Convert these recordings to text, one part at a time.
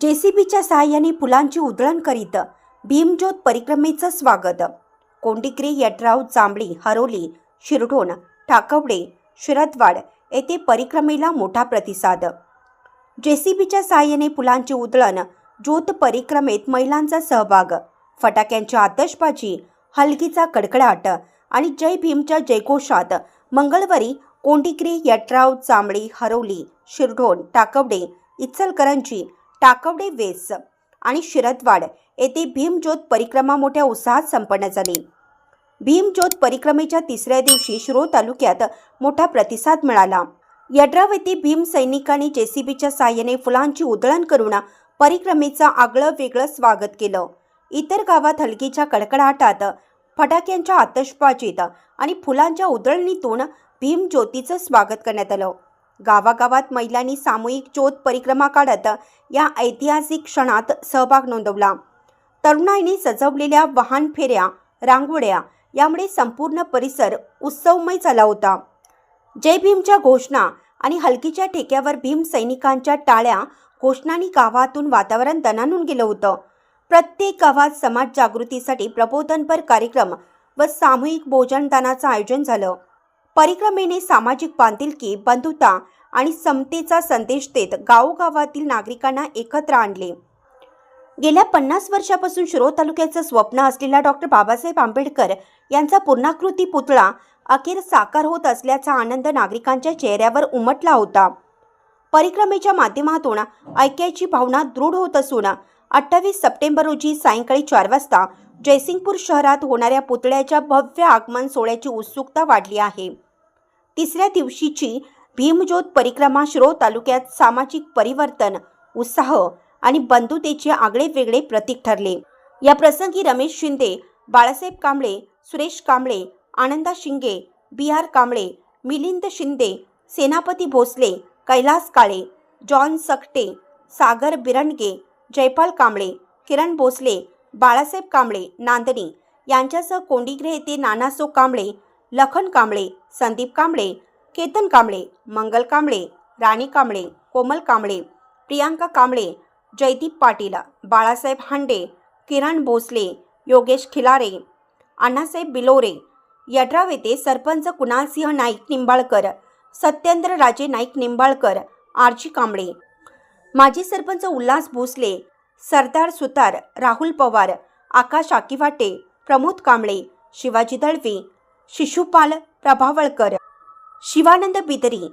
जेसीबीच्या सहाय्याने फुलांची उधळण करीत भीमज्योत परिक्रमेचं स्वागत. कोंडिक्री यटराव जांभळी हरोली शिरढोण ठाकवडे शिरदवाड येथे परिक्रमेला मोठा प्रतिसाद. जेसीबीच्या सहाय्याने फुलांची उधळण ज्योत परिक्रमेत महिलांचा सहभाग फटाक्यांची आतषबाजी हलकीचा कडकडाट आणि जय भीमच्या जयघोषात मंगळवारी कोंडिग्री यटराव जांभळी हरवली शिरढोण टाकवडे इचलकरंजी टाकवडे वेस आणि शिरदवाड येथे भीमज्योत परिक्रमा मोठ्या उत्साहात संपन्न झाली. भीमज्योत परिक्रमेच्या तिसऱ्या दिवशी शिरोळ तालुक्यात मोठा प्रतिसाद मिळाला. यड्राव येथे भीम सैनिकांनी जेसीबीच्या सहाय्याने फुलांची उधळण करून परिक्रमेचं आगळं वेगळं स्वागत केलं. इतर गावात हलकीच्या कडकडाटात फटाक्यांच्या आतषबाजीत आणि फुलांच्या उधळणीतून भीमज्योतीचं स्वागत करण्यात आलं. गावागावात महिलांनी सामूहिक ज्योत परिक्रमा काढत या ऐतिहासिक क्षणात सहभाग नोंदवला. तरुणाईने सजवलेल्या वाहन फेऱ्या रांगोळ्या यामुळे संपूर्ण परिसर उत्सवमय झाला होता. जय भीमच्या घोषणा आणि हलकीच्या ठेक्यावर भीम सैनिकांच्या टाळ्या घोषणांनी गावातून वातावरण दणानून गेलं होतं. प्रत्येक गावात समाज जागृतीसाठी प्रबोधनपर कार्यक्रम व सामूहिक भोजनदानाचं आयोजन झालं. परिक्रमेने सामाजिक बांधिलकी बंधुता आणि समतेचा संदेश देत गावोगावातील नागरिकांना एकत्र आणले. गेल्या पन्नास वर्षापासून शिरोळ तालुक्याचं स्वप्न असलेला डॉक्टर बाबासाहेब आंबेडकर यांचा पूर्णाकृती पुतळा अखेर साकार होत असल्याचा आनंद नागरिकांच्या चेहऱ्यावर उमटला होता. परिक्रमेच्या माध्यमातून ऐक्याची भावना दृढ होत असून अठ्ठावीस सप्टेंबर रोजी सायंकाळी चार वाजता जयसिंगपूर शहरात होणाऱ्या पुतळ्याच्या भव्य आगमन सोहळ्याची उत्सुकता वाढली आहे. तिसऱ्या दिवशीची भीमज्योत परिक्रमा श्रो तालुक्यात सामाजिक परिवर्तन उत्साह आणि बंधुतेचे आगळे वेगळे प्रतीक ठरले. या प्रसंगी Ramesh Shinde Balasaheb Kamble Suresh Kamble Ananda Shinge B R Kamble Milind Shinde Senapati Bhosale Kailas Kale John Sakate Sagar Biranage Jaipal Kamble Kiran Bhosale Balasaheb Kamble Nandani यांच्यासह कोंडिग्रे येथे नानासो कांबळे लखन कांबळे संदीप कांबळे केतन कांबळे मंगल कांबळे राणी कांबळे कोमल कांबळे प्रियांका कांबळे जयदीप पाटील बाळासाहेब हांडे किरण भोसले योगेश खिलारे अण्णासाहेब बिलोरे यड्राव येथे सरपंच कुणालसिंह नाईक निंबाळकर सत्येंद्र राजे नाईक निंबाळकर आरजी कांबळे. माजी सरपंच उल्हास भोसले सरदार सुतार राहुल पवार आकाश आकिवाटे प्रमोद कांबळे शिवाजी दळवी शिशुपाल प्रभावळकर. शिवानंद बिदरी.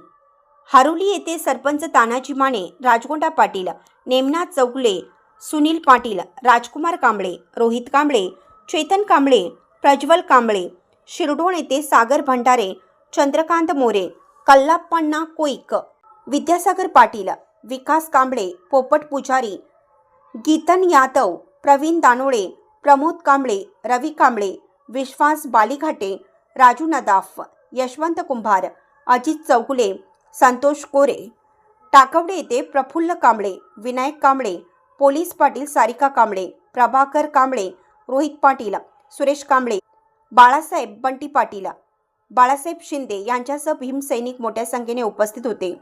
हारोली येथे सरपंच तानाजी माने राजगोंडा पाटील नेमनाथ चौगले सुनील पाटील राजकुमार कांबळे रोहित कांबळे चेतन कांबळे प्रज्वल कांबळे शिरडोण येथे सागर भंडारे चंद्रकांत मोरे कल्लाप्पण्णा कोईक विद्यासागर पाटील विकास कांबळे पोपट पुजारी गीतन यादव प्रवीण दानोळे प्रमोद कांबळे रवी कांबळे विश्वास बालीघाटे राजू नदाफ यशवंत कुंभार अजित चौगुले संतोष कोरे टाकवडे येथे प्रफुल्ल कांबळे विनायक कांबळे पोलीस पाटील सारिका कांबळे प्रभाकर कांबळे रोहित पाटील सुरेश कांबळे बाळासाहेब बंटी पाटील बाळासाहेब शिंदे यांच्यासह भीमसैनिक मोठ्या संख्येने उपस्थित होते.